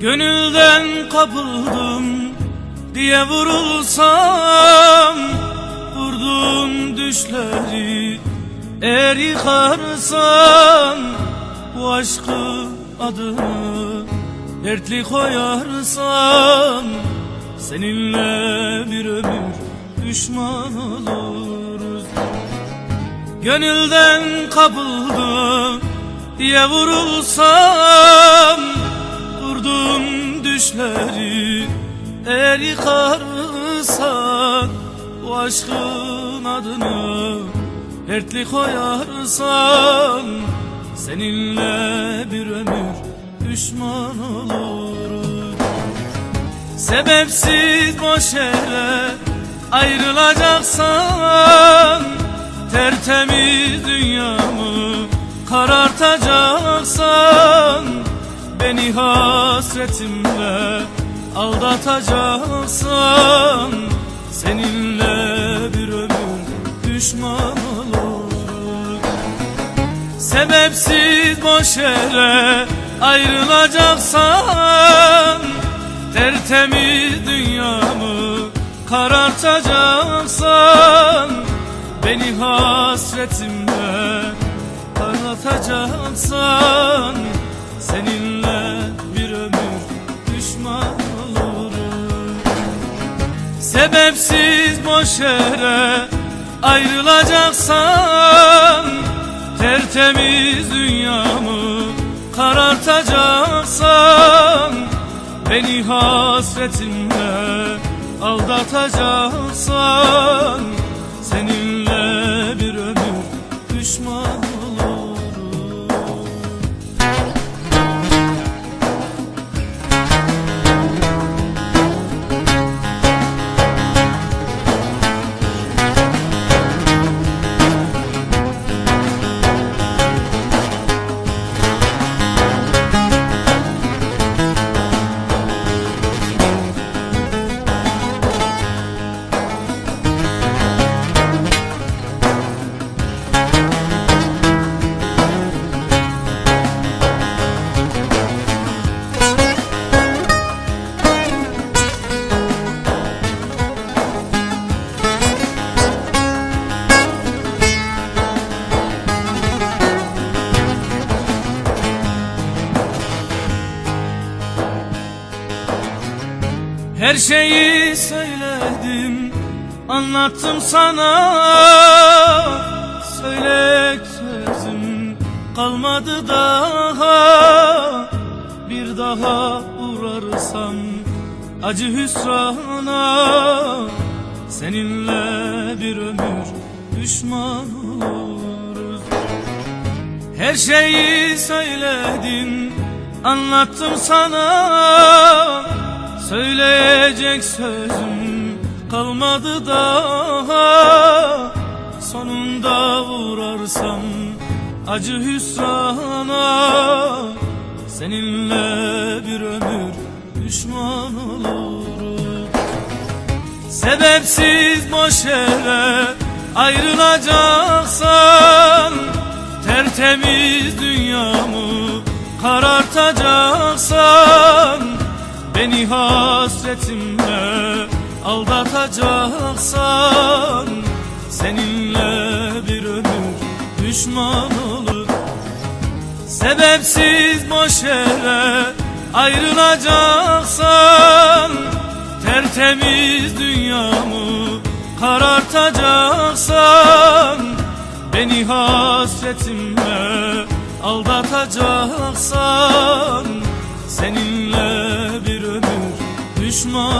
Gönülden kapıldım diye vurulsam Vurduğum düşleri eğer yıkarsan Bu aşkı adını dertli koyarsan Seninle bir ömür düşman oluruz. Gönülden kapıldım diye vurulsam Vurdum düşleri eğer yıkarsan Bu aşkın adını dertli koyarsan Seninle bir ömür düşman oluruz Sebepsiz boş yere ayrılacaksan Tertemiz dünyamı karartacaksan Beni hasretimle aldatacaksan Seninle bir ömür düşman olur Sebepsiz boş yere ayrılacaksan Tertemiz dünyamı karartacaksan Beni hasretimle parlatacaksan Seninle Sebepsiz boş yere ayrılacaksan Tertemiz dünyamı karartacaksan Beni hasretinle aldatacaksan Her şeyi söyledim, anlattım sana. Söyleyecek sözüm kalmadı daha. Bir daha uğrarsam acı hüsrana. Seninle bir ömür düşman oluruz. Her şeyi söyledim, anlattım sana Söyleyecek sözüm kalmadı daha. Sonunda uğrarsam acı hüsrana. Seninle bir ömür düşman olurum. Sebepsiz boş yere ayrılacaksan Tertemiz dünyamı karartacaksan Beni hasretimle aldatacaksan Seninle bir ömür düşman olur. Sebepsiz boş yere ayrılacaksan Tertemiz dünyamı karartacaksan Beni hasretimle aldatacaksan Seninle bir ömür düşman